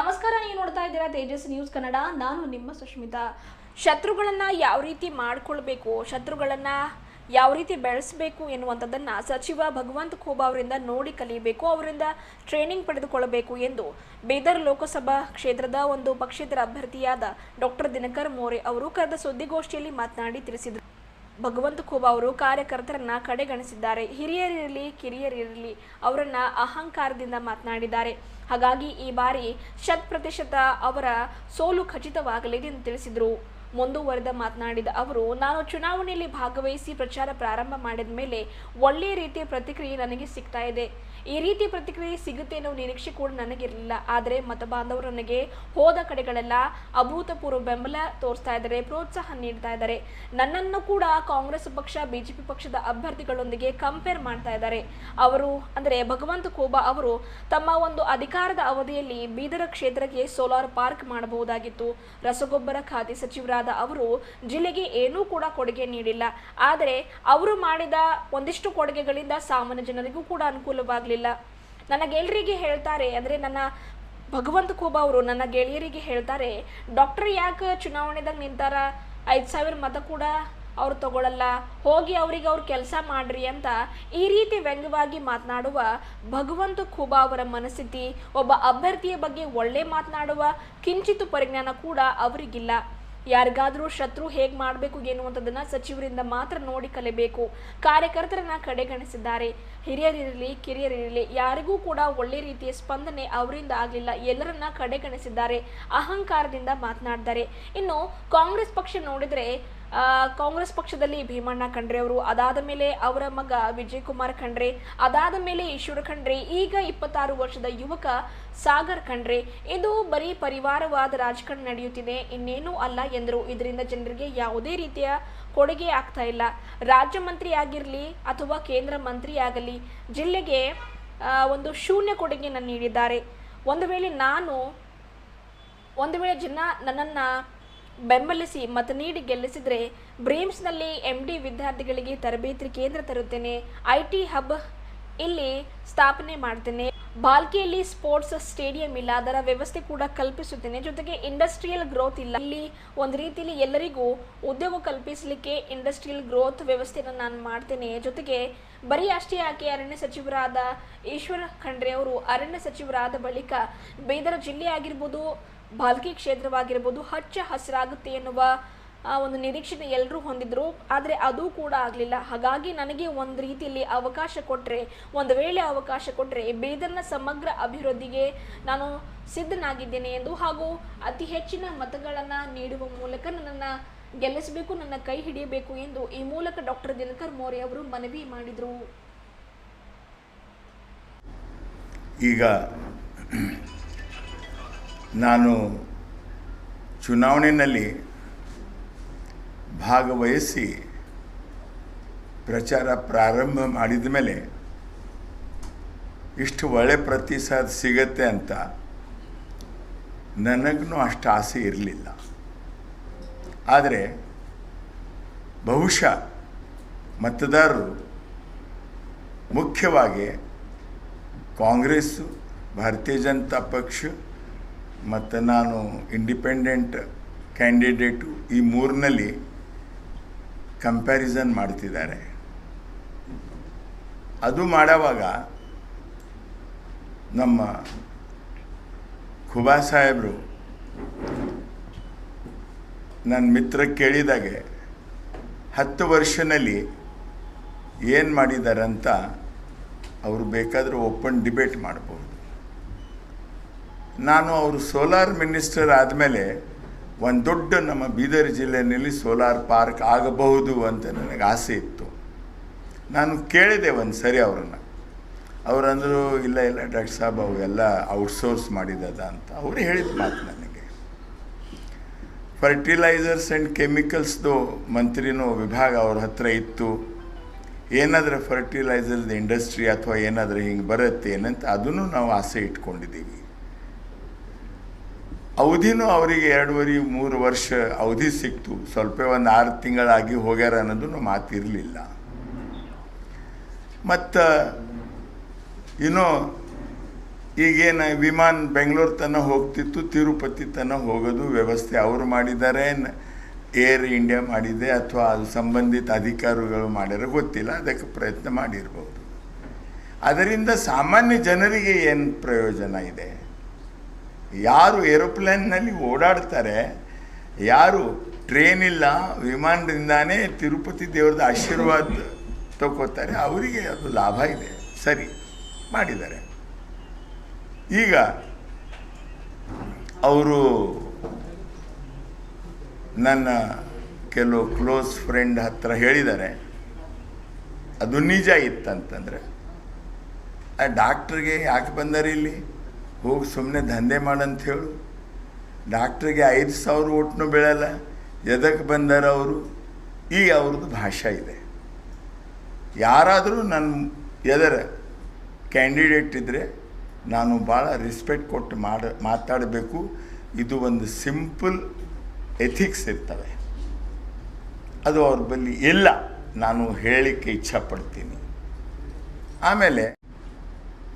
ನಮಸ್ಕಾರ, ನೀವು ನೋಡ್ತಾ ಇದ್ದೀರಾ ತೇಜಸ್ ನ್ಯೂಸ್ ಕನ್ನಡ. ನಾನು ನಿಮ್ಮ ಸುಷ್ಮಿತಾ ಶತ್ರುಗಳನ್ನು ಯಾವ ರೀತಿ ಮಾಡ್ಕೊಳ್ಬೇಕು, ಶತ್ರುಗಳನ್ನು ಯಾವ ರೀತಿ ಬೆಳೆಸಬೇಕು ಎನ್ನುವಂಥದ್ದನ್ನ ಸಚಿವ ಭಗವಂತ ಖೋಬಾ ಅವರಿಂದ ನೋಡಿ ಕಲಿಯಬೇಕು ಅವರಿಂದ ಟ್ರೈನಿಂಗ್ ಪಡೆದುಕೊಳ್ಳಬೇಕು ಎಂದು ಬೀದರ್ ಲೋಕಸಭಾ ಕ್ಷೇತ್ರದ ಒಂದು ಪಕ್ಷೇತರ ಅಭ್ಯರ್ಥಿಯಾದ ಡಾಕ್ಟರ್ ದಿನಕರ್ ಮೋರೆ ಅವರು ಕರೆದ ಸುದ್ದಿಗೋಷ್ಠಿಯಲ್ಲಿ ಮಾತನಾಡಿ ತಿಳಿಸಿದರು. ಭಗವಂತ ಖೋಬಾ ಅವರು ಕಾರ್ಯಕರ್ತರನ್ನ ಕಡೆಗಣಿಸಿದ್ದಾರೆ. ಹಿರಿಯರಿರಲಿ, ಕಿರಿಯರಿರಲಿ ಅವರನ್ನ ಅಹಂಕಾರದಿಂದ ಮಾತನಾಡಿದ್ದಾರೆ. ಹಾಗಾಗಿ ಈ ಬಾರಿ ಶತ್ ಪ್ರತಿಶತ ಅವರ ಸೋಲು ಖಚಿತವಾಗಲಿದೆ ಎಂದು ತಿಳಿಸಿದರು. ಮುಂದುವರೆದ ಮಾತನಾಡಿದ ಅವರು, ನಾನು ಚುನಾವಣೆಯಲ್ಲಿ ಭಾಗವಹಿಸಿ ಪ್ರಚಾರ ಪ್ರಾರಂಭ ಮಾಡಿದ ಮೇಲೆ ಒಳ್ಳೆಯ ರೀತಿಯ ಪ್ರತಿಕ್ರಿಯೆ ನನಗೆ ಸಿಗ್ತಾ ಇದೆ. ಈ ರೀತಿ ಪ್ರತಿಕ್ರಿಯೆ ಸಿಗುತ್ತೆ ಅನ್ನೋ ನಿರೀಕ್ಷೆ ಕೂಡ ನನಗಿರಲಿಲ್ಲ. ಆದರೆ ಮತ ಬಾಂಧವರು ನನಗೆ ಹೋದ ಕಡೆಗಳೆಲ್ಲ ಅಭೂತಪೂರ್ವ ಬೆಂಬಲ ತೋರಿಸ್ತಾ ಇದ್ದಾರೆ, ಪ್ರೋತ್ಸಾಹ ನೀಡ್ತಾ ಇದ್ದಾರೆ. ನನ್ನನ್ನು ಕೂಡ ಕಾಂಗ್ರೆಸ್ ಪಕ್ಷ, ಬಿಜೆಪಿ ಪಕ್ಷದ ಅಭ್ಯರ್ಥಿಗಳೊಂದಿಗೆ ಕಂಪೇರ್ ಮಾಡ್ತಾ ಇದ್ದಾರೆ. ಅವರು ಅಂದರೆ ಭಗವಂತ ಕೋಬಾ ಅವರು ತಮ್ಮ ಒಂದು ಅಧಿಕಾರದ ಅವಧಿಯಲ್ಲಿ ಬೀದರ ಕ್ಷೇತ್ರಕ್ಕೆ ಸೋಲಾರ್ ಪಾರ್ಕ್ ಮಾಡಬಹುದಾಗಿತ್ತು. ರಸಗೊಬ್ಬರ ಖಾತೆ ಸಚಿವರಾದ ಅವರು ಜಿಲ್ಲೆಗೆ ಏನೂ ಕೂಡ ಕೊಡುಗೆ ನೀಡಿಲ್ಲ. ಆದರೆ ಅವರು ಮಾಡಿದ ಒಂದಿಷ್ಟು ಕೊಡುಗೆಗಳಿಂದ ಸಾಮಾನ್ಯ ಜನರಿಗೂ ಕೂಡ ಅನುಕೂಲವಾಗಲಿಲ್ಲ ನನ್ನ ಗೆಳರಿಗೆ ಹೇಳ್ತಾರೆ, ಅಂದರೆ ನನ್ನ ಭಗವಂತ ಖೂಬ ಅವರು ನನ್ನ ಗೆಳೆಯರಿಗೆ ಹೇಳ್ತಾರೆ, ಡಾಕ್ಟರ್ ಯಾಕೆ ಚುನಾವಣೆದಾಗ ನಿಂತಾರ? ಐದು ಸಾವಿರ ಮತ ಕೂಡ ಅವ್ರು ತಗೊಳ್ಳಲ್ಲ ಹೋಗಿ ಅವ್ರಿಗೆ ಅವ್ರು ಕೆಲಸ ಮಾಡ್ರಿ ಅಂತ ಈ ರೀತಿ ವ್ಯಂಗ್ಯವಾಗಿ ಮಾತನಾಡುವ ಭಗವಂತ ಖೂಬಾ ಅವರ ಮನಸ್ಥಿತಿ, ಒಬ್ಬ ಅಭ್ಯರ್ಥಿಯ ಬಗ್ಗೆ ಒಳ್ಳೆ ಮಾತನಾಡುವ ಕಿಂಚಿತ್ತು ಪರಿಜ್ಞಾನ ಕೂಡ ಅವರಿಗಿಲ್ಲ. ಯಾರಿಗಾದರೂ ಶತ್ರು ಹೇಗೆ ಮಾಡಬೇಕು ಎನ್ನುವಂಥದ್ದನ್ನು ಸಚಿವರಿಂದ ಮಾತ್ರ ನೋಡಿ ಕಲಿಬೇಕು. ಕಾರ್ಯಕರ್ತರನ್ನ ಕಡೆಗಣಿಸಿದ್ದಾರೆ. ಹಿರಿಯರಿರಲಿ, ಕಿರಿಯರಿರಲಿ, ಯಾರಿಗೂ ಕೂಡ ಒಳ್ಳೆ ರೀತಿಯ ಸ್ಪಂದನೆ ಅವರಿಂದ ಆಗಲಿಲ್ಲ. ಎಲ್ಲರನ್ನ ಕಡೆಗಣಿಸಿದ್ದಾರೆ. ಅಹಂಕಾರದಿಂದ ಮಾತನಾಡಿದ್ದಾರೆ ಇನ್ನು ಕಾಂಗ್ರೆಸ್ ಪಕ್ಷ ನೋಡಿದ್ರೆ ಕಾಂಗ್ರೆಸ್ ಪಕ್ಷದಲ್ಲಿ ಭೀಮಣ್ಣ ಖಂಡ್ರೆ ಅವರು, ಅದಾದ ಮೇಲೆ ಅವರ ಮಗ ವಿಜಯ್ ಕುಮಾರ್ ಖಂಡ್ರೆ, ಅದಾದ ಮೇಲೆ ಈಶ್ವರ ಖಂಡ್ರೆ, ಈಗ ಇಪ್ಪತ್ತಾರು ವರ್ಷದ ಯುವಕ ಸಾಗರ್ ಖಂಡ್ರೆ. ಇದು ಬರೀ ಪರಿವಾರವಾದ ರಾಜಕಾರಣ ನಡೆಯುತ್ತಿದೆ, ಇನ್ನೇನೂ ಅಲ್ಲ ಎಂದರು. ಇದರಿಂದ ಜನರಿಗೆ ಯಾವುದೇ ರೀತಿಯ ಕೊಡುಗೆ ಆಗ್ತಾ ಇಲ್ಲ. ರಾಜ್ಯ ಮಂತ್ರಿ ಆಗಿರಲಿ ಅಥವಾ ಕೇಂದ್ರ ಮಂತ್ರಿ ಆಗಲಿ, ಜಿಲ್ಲೆಗೆ ಒಂದು ಶೂನ್ಯ ಕೊಡುಗೆಯನ್ನು ನೀಡಿದ್ದಾರೆ ಒಂದು ವೇಳೆ ನಾನು, ಒಂದು ವೇಳೆ ಜನ ನನ್ನನ್ನು ಬೆಂಬಲಿಸಿ ಮತ ನೀಡಿ ಗೆಲ್ಲಿಸಿದರೆ ಬ್ರೀಮ್ಸ್ನಲ್ಲಿ ಎಂ ಡಿ ವಿದ್ಯಾರ್ಥಿಗಳಿಗೆ ತರಬೇತಿ ಕೇಂದ್ರ ತರುತ್ತೇನೆ. ಐ ಟಿ ಹಬ್ ಇಲ್ಲಿ ಸ್ಥಾಪನೆ ಮಾಡ್ತೇನೆ. ಬಾಲ್ಕಿಯಲ್ಲಿ ಸ್ಪೋರ್ಟ್ಸ್ ಸ್ಟೇಡಿಯಂ ಇಲ್ಲ, ಅದರ ವ್ಯವಸ್ಥೆ ಕೂಡ ಕಲ್ಪಿಸುತ್ತೇನೆ. ಜೊತೆಗೆ ಇಂಡಸ್ಟ್ರಿಯಲ್ ಗ್ರೋತ್ ಇಲ್ಲ. ಇಲ್ಲಿ ಒಂದು ರೀತಿಯಲ್ಲಿ ಎಲ್ಲರಿಗೂ ಉದ್ಯೋಗ ಕಲ್ಪಿಸಲಿಕ್ಕೆ ಇಂಡಸ್ಟ್ರಿಯಲ್ ಗ್ರೋತ್ ವ್ಯವಸ್ಥೆಯನ್ನು ನಾನು ಮಾಡ್ತೇನೆ. ಜೊತೆಗೆ ಬರೀ ಅಷ್ಟೇ ಆಕೆ ಅರಣ್ಯ ಸಚಿವರಾದ ಈಶ್ವರ ಖಂಡ್ರೆ ಅವರು ಅರಣ್ಯ ಸಚಿವರಾದ ಬಳಿಕ ಬೀದರ್ ಜಿಲ್ಲೆ ಆಗಿರ್ಬೋದು ಬಾಲ್ಕಿ ಕ್ಷೇತ್ರವಾಗಿರ್ಬೋದು ಹಚ್ಚ ಹಸಿರಾಗುತ್ತೆ ಎನ್ನುವ, ಆ, ಒಂದು ನಿರೀಕ್ಷೆನ ಎಲ್ಲರೂ ಹೊಂದಿದ್ರು. ಆದರೆ ಅದು ಕೂಡ ಆಗಲಿಲ್ಲ. ಹಾಗಾಗಿ ನನಗೆ ಒಂದು ರೀತಿಯಲ್ಲಿ ಅವಕಾಶ ಕೊಟ್ಟರೆ ಒಂದು ವೇಳೆ ಅವಕಾಶ ಕೊಟ್ಟರೆ ಬೀದರ್ನ ಸಮಗ್ರ ಅಭಿವೃದ್ಧಿಗೆ ನಾನು ಸಿದ್ಧನಾಗಿದ್ದೇನೆ ಎಂದು ಹಾಗೂ ಅತಿ ಹೆಚ್ಚಿನ ಮತಗಳನ್ನು ನೀಡುವ ಮೂಲಕ ನನ್ನನ್ನು ಗೆಲ್ಲಿಸಬೇಕು, ನನ್ನ ಕೈ ಹಿಡಿಯಬೇಕು ಎಂದು ಈ ಮೂಲಕ ಡಾಕ್ಟರ್ ದಿನಕರ್ ಮೋರೆ ಅವರು ಮನವಿ ಮಾಡಿದರು. ಈಗ ನಾನು ಚುನಾವಣೆಯಲ್ಲಿ ಭಾಗವಹಿಸಿ ಪ್ರಚಾರ ಪ್ರಾರಂಭ ಮಾಡಿದ ಮೇಲೆ ಇಷ್ಟು ಒಳ್ಳೆ ಪ್ರತಿಸಾದ ಸಿಗತ್ತೆ ಅಂತ ನನಗೂ ಅಷ್ಟು ಆಸೆ ಇರಲಿಲ್ಲ. ಆದರೆ ಬಹುಶಃ ಮತದಾರರು ಮುಖ್ಯವಾಗಿ ಕಾಂಗ್ರೆಸ್ಸು, ಭಾರತೀಯ ಜನತಾ ಪಕ್ಷ ಮತ್ತು ನಾನು ಇಂಡಿಪೆಂಡೆಂಟ್ ಕ್ಯಾಂಡಿಡೇಟು ಈ ಮೂರಿನಲ್ಲಿ ಕಂಪ್ಯಾರಿಸನ್ ಮಾಡ್ತಿದ್ದಾರೆ. ಅದು ಮಾಡೋವಾಗ ನಮ್ಮ ಖುಬಾ ಸಾಹೇಬರು ನನ್ನ ಮಿತ್ರ ಕೇಳಿದಾಗೆ ಹತ್ತು ವರ್ಷನಲ್ಲಿ ಏನು ಮಾಡಿದಾರಂತ ಅವರು ಬೇಕಾದರೂ ಓಪನ್ ಡಿಬೇಟ್ ಮಾಡಬಹುದು ನಾನು ಅವರು ಸೋಲಾರ್ ಮಿನಿಸ್ಟರ್ ಆದಮೇಲೆ ಒಂದು ದೊಡ್ಡ ನಮ್ಮ ಬೀದರ್ ಜಿಲ್ಲೆಯಲ್ಲಿ ಸೋಲಾರ್ ಪಾರ್ಕ್ ಆಗಬಹುದು ಅಂತ ನನಗೆ ಆಸೆ ಇತ್ತು. ನಾನು ಕೇಳಿದೆ ಒಂದು ಸರಿ ಅವರನ್ನು. ಅವರಂದರು ಇಲ್ಲ ಇಲ್ಲ, ಡಾಕ್ಟರ್ ಸಾಬ್, ಅವೆಲ್ಲ ಔಟ್ಸೋರ್ಸ್ ಮಾಡಿದದ ಅಂತ ಅವರು ಹೇಳಿದ ಮಾತು ನನಗೆ. ಫರ್ಟಿಲೈಸರ್ಸ್ ಆ್ಯಂಡ್ ಕೆಮಿಕಲ್ಸ್ದು ಮಂತ್ರಿನೂ ವಿಭಾಗ ಅವ್ರ ಹತ್ರ ಇತ್ತು. ಏನಾದರೂ ಫರ್ಟಿಲೈಸರ್ದು ಇಂಡಸ್ಟ್ರಿ ಅಥವಾ ಏನಾದರೂ ಹಿಂಗೆ ಬರುತ್ತೆ ಏನಂತ ಅದನ್ನು ನಾವು ಆಸೆ ಇಟ್ಕೊಂಡಿದ್ದೀವಿ. ಅವಧಿನೂ ಅವರಿಗೆ ಎರಡೂವರೆ, ಮೂರು ವರ್ಷ ಅವಧಿ ಸಿಕ್ತು. ಸ್ವಲ್ಪ ಒಂದು ಆರು ತಿಂಗಳಾಗಿ ಹೋಗ್ಯಾರ ಅನ್ನೋದು ಮಾತಿರಲಿಲ್ಲ. ಮತ್ತು, ಇನ್ನೂ ಈಗೇನು ವಿಮಾನ ಬೆಂಗಳೂರು ತನಕ ಹೋಗ್ತಿತ್ತು, ತಿರುಪತಿ ತನಕ ಹೋಗೋದು ವ್ಯವಸ್ಥೆ ಅವರು ಮಾಡಿದ್ದಾರೆ ಏರ್ ಇಂಡಿಯಾ ಮಾಡಿದೆ ಅಥವಾ ಅದು ಸಂಬಂಧಿತ ಅಧಿಕಾರಿಗಳು ಮಾಡ್ಯಾರ ಗೊತ್ತಿಲ್ಲ, ಅದಕ್ಕೆ ಪ್ರಯತ್ನ ಮಾಡಿರ್ಬೋದು. ಅದರಿಂದ ಸಾಮಾನ್ಯ ಜನರಿಗೆ ಏನು ಪ್ರಯೋಜನ ಇದೆ? ಯಾರು ಏರೋಪ್ಲೇನ್ನಲ್ಲಿ ಓಡಾಡ್ತಾರೆ, ಯಾರು ಟ್ರೈನ್ ಇಲ್ಲ, ವಿಮಾನದಿಂದಾನೇ ತಿರುಪತಿ ದೇವ್ರದ ಆಶೀರ್ವಾದ ತಗೋತಾರೆ ಅವರಿಗೆ ಅದು ಲಾಭ ಇದೆ. ಸರಿ, ಮಾಡಿದ್ದಾರೆ. ಈಗ ಅವರು ನನ್ನ ಕೆಲವು ಕ್ಲೋಸ್ ಫ್ರೆಂಡ್ ಹತ್ರ ಹೇಳಿದ್ದಾರೆ, ಅದು ನಿಜ ಇತ್ತಂತಂದರೆ, ಆ ಡಾಕ್ಟ್ರಿಗೆ ಯಾಕೆ ಬಂದಾರೆ ಇಲ್ಲಿ? ಹೋಗಿ ಸುಮ್ಮನೆ ದಂಧೆ ಮಾಡಂತ ಹೇಳು ಡಾಕ್ಟ್ರಿಗೆ ಐದು ಸಾವಿರ ಒಟ್ಟನು ಬೀಳಲ್ಲ. ಎದಕ್ಕೆ ಬಂದಾರ ಅವರು? ಈ ಅವ್ರದ್ದು ಭಾಷೆ ಇದೆ. ಯಾರಾದರೂ ನನ್ನ ಎದರ ಕ್ಯಾಂಡಿಡೇಟ್ ಇದ್ದರೆ ನಾನು ಭಾಳ ರೆಸ್ಪೆಕ್ಟ್ ಕೊಟ್ಟು ಮಾಡ, ಮಾತಾಡಬೇಕು. ಇದು ಒಂದು ಸಿಂಪಲ್ ಎಥಿಕ್ಸ್ ಇರ್ತವೆ. ಅದು ಅವ್ರ ಬಳಿ ಇಲ್ಲ. ನಾನು ಹೇಳಲಿಕ್ಕೆ ಇಚ್ಛಪಡ್ತೀನಿ. ಆಮೇಲೆ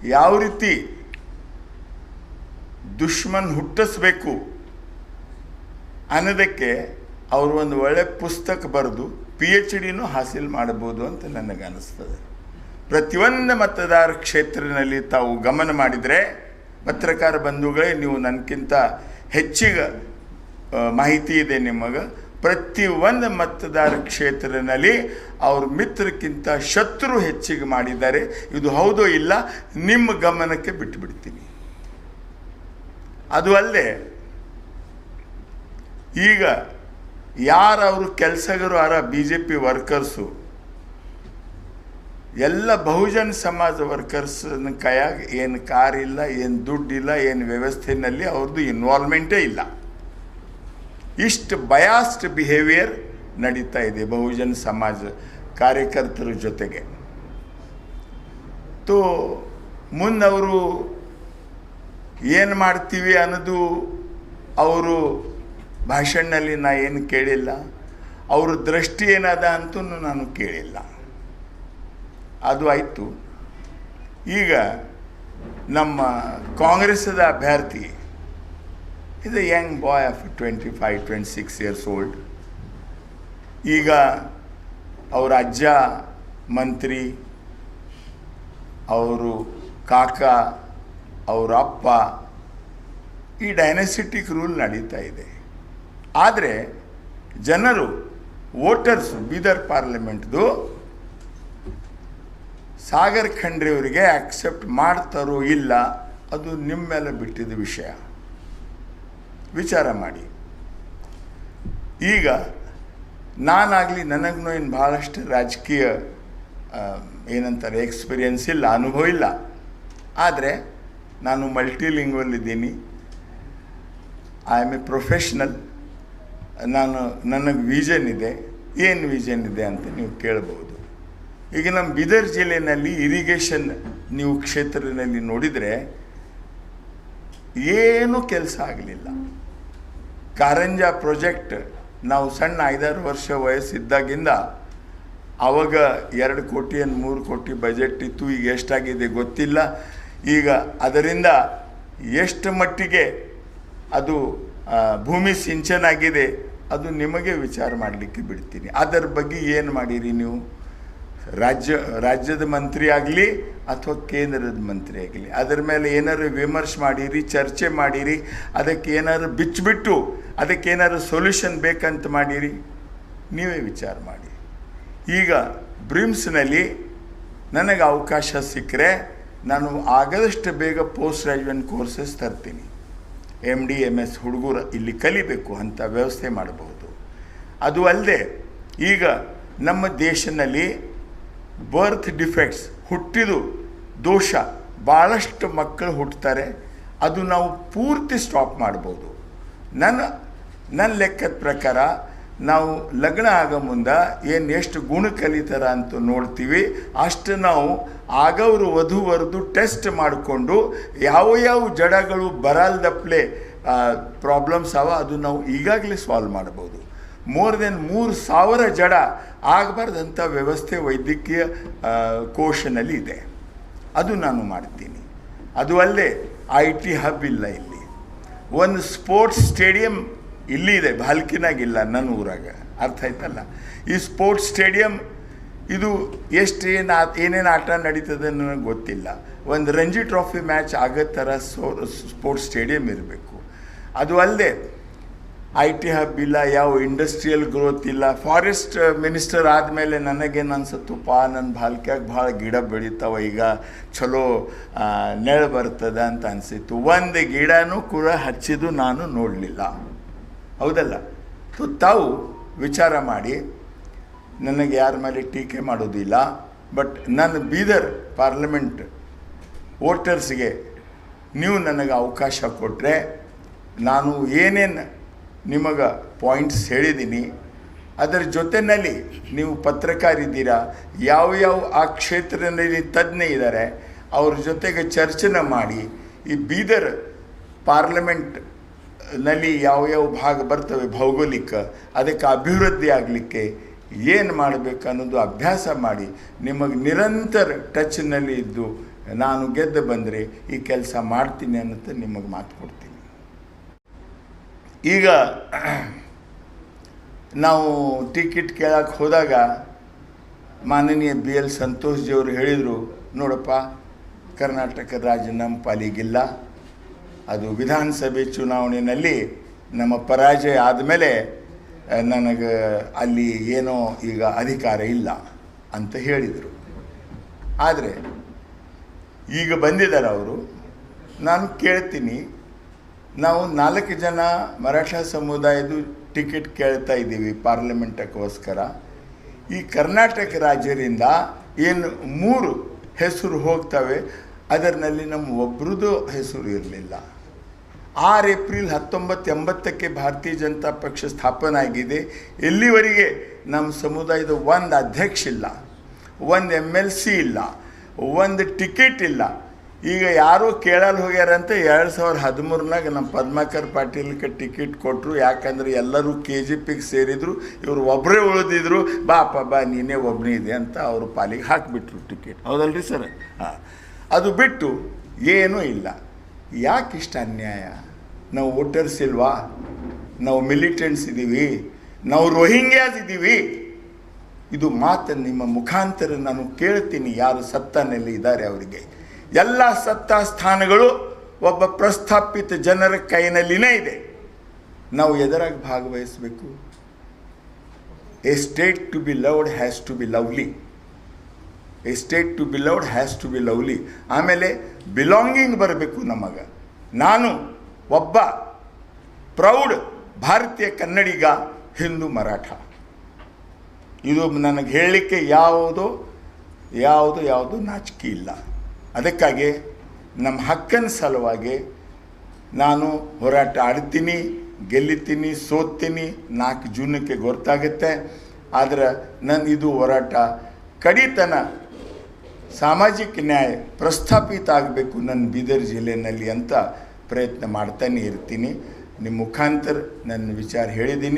ಯಾವ ರೀತಿ ದುಶ್ಮನ್ ಹುಟ್ಟಿಸ್ಬೇಕು ಅನ್ನೋದಕ್ಕೆ ಅವರು ಒಂದು ಒಳ್ಳೆ ಪುಸ್ತಕ ಬರೆದು ಪಿ ಎಚ್ ಡಿನೂ ಹಾಸಿಲ್ ಮಾಡಬಹುದು ಅಂತ ನನಗೆ ಅನಿಸ್ತದೆ. ಪ್ರತಿಯೊಂದು ಮತದಾರ ಕ್ಷೇತ್ರದಲ್ಲಿ ತಾವು ಗಮನ ಮಾಡಿದರೆ ಪತ್ರಕಾರ ಬಂಧುಗಳೇ, ನೀವು ನನಗಿಂತ ಹೆಚ್ಚಿಗೆ ಮಾಹಿತಿ ಇದೆ ನಿಮಗೆ. ಪ್ರತಿಯೊಂದು ಮತದಾರ ಕ್ಷೇತ್ರದಲ್ಲಿ ಅವ್ರ ಮಿತ್ರಕ್ಕಿಂತ ಶತ್ರು ಹೆಚ್ಚಿಗೆ ಮಾಡಿದ್ದಾರೆ. ಇದು ಹೌದೋ ಇಲ್ಲ, ನಿಮ್ಮ ಗಮನಕ್ಕೆ ಬಿಟ್ಟು ಬಿಡ್ತೀನಿ ಅದು ಅಲ್ಲದೆ, ಈಗ ಯಾರು ಅವರು ಕೆಲಸಗರು ಆರ ಬಿ ಜೆ ಪಿ ವರ್ಕರ್ಸು, ಎಲ್ಲ ಬಹುಜನ ಸಮಾಜ ವರ್ಕರ್ಸ್ನ ಕೈಯಾಗ ಏನು ಕಾರ್ ಇಲ್ಲ, ಏನು ದುಡ್ಡಿಲ್ಲ ಏನು ವ್ಯವಸ್ಥೆಯಲ್ಲಿ ಅವ್ರದ್ದು ಇನ್ವಾಲ್ವ್ಮೆಂಟೇ ಇಲ್ಲ. ಇಷ್ಟು ಬಯಾಸ್ಡ್ ಬಿಹೇವಿಯರ್ ನಡೀತಾ ಇದೆ ಬಹುಜನ ಸಮಾಜ ಕಾರ್ಯಕರ್ತರ ಜೊತೆಗೆ. ತೋ, ಮುಂದೆ ಅವರು ಏನು ಮಾಡ್ತೀವಿ ಅನ್ನೋದು ಅವರು ಭಾಷಣದಲ್ಲಿ ನಾ ಏನು ಕೇಳಿಲ್ಲ. ಅವ್ರ ದೃಷ್ಟಿ ಏನದ ಅಂತೂ ನಾನು ಕೇಳಿಲ್ಲ. ಅದು ಆಯಿತು. ಈಗ ನಮ್ಮ ಕಾಂಗ್ರೆಸ್ದ ಅಭ್ಯರ್ಥಿ ಇದು young boy of twenty five, twenty six years old. ಈಗ ಅವರ ಅಜ್ಜ, ಮಂತ್ರಿ, ಅವರು ಕಾಕ ಅವ್ರ ಅಪ್ಪ ಈ ಡೈನಸಿಟಿಕ್ ರೂಲ್ ನಡೀತಾ ಇದೆ. ಆದರೆ ಜನರು, ವೋಟರ್ಸ್ ಬೀದರ್ ಪಾರ್ಲಿಮೆಂಟ್ದು ಸಾಗರ್ ಖಂಡ್ರಿಯವರಿಗೆ ಆಕ್ಸೆಪ್ಟ್ ಮಾಡ್ತಾರೋ ಇಲ್ಲ, ಅದು ನಿಮ್ಮ ಮೇಲೆ ಬಿಟ್ಟಿದ್ದ ವಿಷಯ. ವಿಚಾರ ಮಾಡಿ. ಈಗ ನಾನಾಗಲಿ ನನಗೂ ಏನು ಭಾಳಷ್ಟು ರಾಜಕೀಯ ಏನಂತಾರೆ ಎಕ್ಸ್ಪೀರಿಯನ್ಸ್ ಇಲ್ಲ, ಅನುಭವ ಇಲ್ಲ. ಆದರೆ ನಾನು ಮಲ್ಟಿಲಿಂಗ್ವಲ್ ಇದ್ದೀನಿ. ಐ ಆಮ್ ಎ ಪ್ರೊಫೆಷ್ನಲ್ ನಾನು, ನನಗೆ ವಿಷನ್ ಇದೆ. ಏನು ವಿಷನ್ ಇದೆ ಅಂತ ನೀವು ಕೇಳ್ಬೋದು. ಈಗ ನಮ್ಮ ಬೀದರ್ ಜಿಲ್ಲೆಯಲ್ಲಿ ಇರಿಗೇಷನ್ ನೀವು ಕ್ಷೇತ್ರದಲ್ಲಿ ನೋಡಿದರೆ ಏನೂ ಕೆಲಸ ಆಗಲಿಲ್ಲ. ಕಾರಂಜಾ ಪ್ರಾಜೆಕ್ಟ್ ನಾವು ಸಣ್ಣ ಐದಾರು ವರ್ಷ ವಯಸ್ಸಿದ್ದಾಗಿಂದ ಆವಾಗ ಎರಡು ಕೋಟಿ ಏನು ಮೂರು ಕೋಟಿ ಬಜೆಟ್ ಇತ್ತು. ಈಗ ಎಷ್ಟಾಗಿದೆ ಗೊತ್ತಿಲ್ಲ. ಈಗ ಅದರಿಂದ ಎಷ್ಟು ಮಟ್ಟಿಗೆ ಅದು ಭೂಮಿ ಸಿಂಚನ ಆಗಿದೆ ಅದು ನಿಮಗೆ ವಿಚಾರ ಮಾಡಲಿಕ್ಕೆ ಬಿಡ್ತೀನಿ. ಅದರ ಬಗ್ಗೆ ಏನು ಮಾಡಿರಿ ನೀವು? ರಾಜ್ಯ, ರಾಜ್ಯದ ಮಂತ್ರಿ ಆಗಲಿ ಅಥವಾ ಕೇಂದ್ರದ ಮಂತ್ರಿ ಆಗಲಿ. ಅದರ ಮೇಲೆ ಏನಾದ್ರು ವಿಮರ್ಶೆ ಮಾಡಿರಿ, ಚರ್ಚೆ ಮಾಡಿರಿ, ಅದಕ್ಕೆ ಏನಾದ್ರು ಬಿಚ್ಚಿಬಿಟ್ಟು ಅದಕ್ಕೆ ಏನಾದ್ರು ಸೊಲ್ಯೂಷನ್ ಬೇಕಂತ ಮಾಡಿರಿ? ನೀವೇ ವಿಚಾರ ಮಾಡಿ ಈಗ ಬ್ರಿಮ್ಸ್ನಲ್ಲಿ ನನಗೆ ಅವಕಾಶ ಸಿಕ್ಕರೆ ನಾನು ಆಗದಷ್ಟು ಬೇಗ ಪೋಸ್ಟ್ ಗ್ರ್ಯಾಜುಯೇಟ್ ಕೋರ್ಸಸ್ ತರ್ತೀನಿ. ಎಂ ಡಿ ಎಂ ಎಸ್ ಹುಡುಗರು ಇಲ್ಲಿ ಕಲಿಬೇಕು ಅಂತ ವ್ಯವಸ್ಥೆ ಮಾಡಬಹುದು. ಅದು ಅಲ್ಲದೆ ಈಗ ನಮ್ಮ ದೇಶದಲ್ಲಿ ಬರ್ತ್ ಡಿಫೆಕ್ಟ್ಸ್ ಹುಟ್ಟಿದು ದೋಷ ಭಾಳಷ್ಟು ಮಕ್ಕಳು ಹುಟ್ಟುತ್ತಾರೆ ಅದು ನಾವು ಪೂರ್ತಿ ಸ್ಟಾಪ್ ಮಾಡ್ಬೋದು ನನ್ನ ನನ್ನ ಲೆಕ್ಕದ ಪ್ರಕಾರ ನಾವು ಲಗ್ನ ಆಗೋ ಮುಂದೆ ಏನು ಎಷ್ಟು ಗುಣ ಕಲಿತಾರ ಅಂತ ನೋಡ್ತೀವಿ. ಅಷ್ಟು ನಾವು ಆಗವರು ವಧುವರದು ಟೆಸ್ಟ್ ಮಾಡಿಕೊಂಡು ಯಾವ ಯಾವ ಜಡಗಳು ಬರಲ್ದಪ್ಲೆ ಪ್ರಾಬ್ಲಮ್ಸ್ ಅವ ಅದು ನಾವು ಈಗಾಗಲೇ ಸಾಲ್ವ್ ಮಾಡ್ಬೋದು. ಮೋರ್ ದೆನ್ ಮೂರು ಸಾವಿರ ಜಡ ಆಗಬಾರ್ದಂಥ ವ್ಯವಸ್ಥೆ ವೈದ್ಯಕೀಯ ಕೋಶನಲ್ಲಿ ಇದೆ. ಅದು ನಾನು ಮಾಡ್ತೀನಿ. ಅದು ಅಲ್ಲದೆ ಐ ಟಿ ಹಬ್ ಇಲ್ಲ ಇಲ್ಲಿ. ಒಂದು ಸ್ಪೋರ್ಟ್ಸ್ ಸ್ಟೇಡಿಯಂ ಇಲ್ಲಿ ಇದೆ ಭಾಲ್ಕಿನಾಗಿಲ್ಲ ನನ್ನ ಊರಾಗ. ಅರ್ಥ ಆಯ್ತಲ್ಲ? ಈ ಸ್ಪೋರ್ಟ್ಸ್ ಸ್ಟೇಡಿಯಂ, ಇದು ಎಷ್ಟು ಏನು ಏನೇನು ಆಟ ನಡೀತದೆ ನನಗೆ ಗೊತ್ತಿಲ್ಲ. ಒಂದು ರಂಜಿ ಟ್ರಾಫಿ ಮ್ಯಾಚ್ ಆಗೋ ಥರ ಸೋ ಸ್ಪೋರ್ಟ್ಸ್ ಸ್ಟೇಡಿಯಂ ಇರಬೇಕು. ಅದು ಅಲ್ಲದೆ ಐ ಟಿ ಹಬ್ ಇಲ್ಲ, ಯಾವ ಇಂಡಸ್ಟ್ರಿಯಲ್ ಗ್ರೋತ್ ಇಲ್ಲ. ಫಾರೆಸ್ಟ್ ಮಿನಿಸ್ಟರ್ ಆದಮೇಲೆ ನನಗೇನು ಅನ್ಸುತ್ತಪ್ಪ ನನ್ನ ಭಾಲ್ಕ್ಯಾಗ ಭಾಳ ಗಿಡ ಬೆಳೀತಾವ, ಈಗ ಚಲೋ ನೆಳ ಬರ್ತದೆ ಅಂತ ಅನಿಸಿತ್ತು. ಒಂದು ಗಿಡನೂ ಕೂಡ ಹಚ್ಚಿದ್ದು ನಾನು ನೋಡಲಿಲ್ಲ. ಹೌದಲ್ಲ? ತಾವು ವಿಚಾರ ಮಾಡಿ, ನನಗೆ ಯಾರ ಮೇಲೆ ಟೀಕೆ ಮಾಡೋದಿಲ್ಲ ಬಟ್ ನನ್ನ ಬೀದರ್ ಪಾರ್ಲಿಮೆಂಟ್ ವೋಟರ್ಸ್ಗೆ ನೀವು ನನಗೆ ಅವಕಾಶ ಕೊಟ್ಟರೆ ನಾನು ಏನೇನು ನಿಮಗೆ ಪಾಯಿಂಟ್ಸ್ ಹೇಳಿದ್ದೀನಿ, ಅದರ ಜೊತೆಯಲ್ಲಿ ನೀವು ಪತ್ರಕಾರಿದ್ದೀರಾ, ಯಾವ ಯಾವ ಆ ಕ್ಷೇತ್ರದಲ್ಲಿ ತಜ್ಞ ಇದ್ದಾರೆ, ಅವ್ರ ಜೊತೆಗೆ ಚರ್ಚೆನ ಮಾಡಿ, ಈ ಬೀದರ್ ಪಾರ್ಲಿಮೆಂಟ್ ನಲ್ಲಿ ಯಾವ ಯಾವ ಭಾಗ ಬರ್ತವೆ ಭೌಗೋಳಿಕ, ಅದಕ್ಕೆ ಅಭಿವೃದ್ಧಿ ಆಗಲಿಕ್ಕೆ ಏನು ಮಾಡಬೇಕು ಅನ್ನೋದು ಅಭ್ಯಾಸ ಮಾಡಿ ನಿಮಗೆ ನಿರಂತರ ಟಚ್ನಲ್ಲಿ ಇದ್ದು ನಾನು ಗೆದ್ದು ಬಂದರೆ ಈ ಕೆಲಸ ಮಾಡ್ತೀನಿ ಅನ್ನೋದು ನಿಮಗೆ ಮಾತು ಕೊಡ್ತೀನಿ. ಈಗ ನಾವು ಟಿಕೆಟ್ ಕೇಳಕ್ಕೆ ಹೋದಾಗ ಮಾನನೀಯ ಬಿ ಎಲ್ ಸಂತೋಷ್ ಜಿಯವರು ಹೇಳಿದರು, ನೋಡಪ್ಪ ಕರ್ನಾಟಕ ರಾಜ್ಯ ನಮ್ಮ ಪಾಲಿಗಿಲ್ಲ ಅದು ವಿಧಾನಸಭೆ ಚುನಾವಣೆಯಲ್ಲಿ ನಮ್ಮ ಪರಾಜಯ ಆದಮೇಲೆ ನನಗೆ ಅಲ್ಲಿ ಏನೋ ಈಗ ಅಧಿಕಾರ ಇಲ್ಲ ಅಂತ ಹೇಳಿದರು. ಆದರೆ ಈಗ ಬಂದಿದ್ದಾರೆ ಅವರು. ನಾನು ಕೇಳ್ತೀನಿ, ನಾವು ನಾಲ್ಕು ಜನ ಮರಾಠ ಸಮುದಾಯದ ಟಿಕೆಟ್ ಕೇಳ್ತಾ ಇದ್ದೀವಿ ಪಾರ್ಲಿಮೆಂಟಕ್ಕೋಸ್ಕರ ಈ ಕರ್ನಾಟಕ ರಾಜ್ಯದಿಂದ ಏನು ಮೂರು ಹೆಸರು ಹೋಗ್ತವೆ ಅದರಲ್ಲಿ ನಮ್ಮ ಒಬ್ರದ್ದು ಹೆಸರು ಇರಲಿಲ್ಲ. ಆರು ಏಪ್ರಿಲ್ ಹತ್ತೊಂಬತ್ತು ಎಂಬತ್ತಕ್ಕೆ ಭಾರತೀಯ ಜನತಾ ಪಕ್ಷ ಸ್ಥಾಪನೆ ಆಗಿದೆ ಎಲ್ಲಿವರೆಗೆ? ನಮ್ಮ ಸಮುದಾಯದ ಒಂದು ಅಧ್ಯಕ್ಷ ಇಲ್ಲ ಒಂದು ಎಂ ಎಲ್ ಸಿ ಇಲ್ಲ, ಒಂದು ಟಿಕೆಟ್ ಇಲ್ಲ. ಈಗ ಯಾರೂ ಕೇಳಲು ಹೋಗ್ಯಾರಂತ ಎರಡು ಸಾವಿರದ ಹದಿಮೂರನಾಗ ನಮ್ಮ ಪದ್ಮಾಕರ್ ಪಾಟೀಲ್ಗೆ ಟಿಕೆಟ್ ಕೊಟ್ಟರು ಯಾಕಂದ್ರೆ ಎಲ್ಲರೂ ಕೆ ಜಿ ಪಿಗೆ ಸೇರಿದ್ರು, ಇವರು ಒಬ್ಬರೇ ಉಳಿದಿದ್ರು. ಬಾಪ, ಬಾ, ನೀನೇ ಒಬ್ಬನೇ ಇದೆ ಅಂತ ಅವರು ಪಾಲಿಗೆ ಹಾಕಿಬಿಟ್ರು ಟಿಕೆಟ್. ಹೌದಲ್ರಿ ಸರ್? ಹಾಂ. ಅದು ಬಿಟ್ಟು ಏನೂ ಇಲ್ಲ. ಯಾಕೆ ಇಷ್ಟ ಅನ್ಯಾಯ ನಾವು ವೋಟರ್ಸ್ ಇಲ್ವಾ? ನಾವು ಮಿಲಿಟೆಂಟ್ಸ್ ಇದ್ದೀವಿ ನಾವು ರೋಹಿಂಗ್ಯಾಸ್ ಇದ್ದೀವಿ ಇದು ಮಾತು ನಿಮ್ಮ ಮುಖಾಂತರ ನಾನು ಕೇಳ್ತೀನಿ ಯಾರು ಸತ್ತನಲ್ಲಿ ಇದ್ದಾರೆ ಅವರಿಗೆ. ಎಲ್ಲ ಸತ್ತ ಸ್ಥಾನಗಳು ಒಬ್ಬ ಪ್ರಸ್ಥಾಪಿತ ಜನರ ಕೈನಲ್ಲಿನೇ ಇದೆ. ನಾವು ಎದರಾಗಿ ಭಾಗವಹಿಸಬೇಕು. A state to be loved has to be lovely. A state to be loved has to be lovely ಆಮೇಲೆ ಬಿಲಾಂಗಿಂಗ್ ಬರಬೇಕು ನಮಗೆ ನಾನು ಒಬ್ಬ ಪ್ರೌಡ್ ಭಾರತೀಯ ಕನ್ನಡಿಗ, ಹಿಂದೂ ಮರಾಠ. ಇದು ನನಗೆ ಹೇಳಲಿಕ್ಕೆ ಯಾವುದೋ, ಯಾವುದು ಯಾವುದು ನಾಚಿಕೆ ಇಲ್ಲ. ಅದಕ್ಕಾಗಿ ನಮ್ಮ ಹಕ್ಕನ ಸಲುವಾಗಿ ನಾನು ಹೋರಾಟ ಆಡ್ತೀನಿ, ಗೆಲ್ಲಿತೀನಿ, ಸೋತ್ತೀನಿ, ನಾಲ್ಕು ಜೂನಕ್ಕೆ ಗೊತ್ತಾಗುತ್ತೆ. ಆದರೆ ನನ್ನ ಇದು ಹೋರಾಟ ಕಡಿತನ ಸಾಮಾಜಿಕ ನ್ಯಾಯ ಪ್ರಸ್ಥಾಪಿತ ಆಗಬೇಕು ನನ್ನ ಬೀದರ್ ಜಿಲ್ಲೆಯಲ್ಲಿ ಅಂತ ಪ್ರಯತ್ನ ಮಾಡ್ತಾನೆ ಇರ್ತೀನಿ. ನಿಮ್ಮ ಮುಖಾಂತರ ನನ್ನ ವಿಚಾರ ಹೇಳಿದ್ದೀನಿ.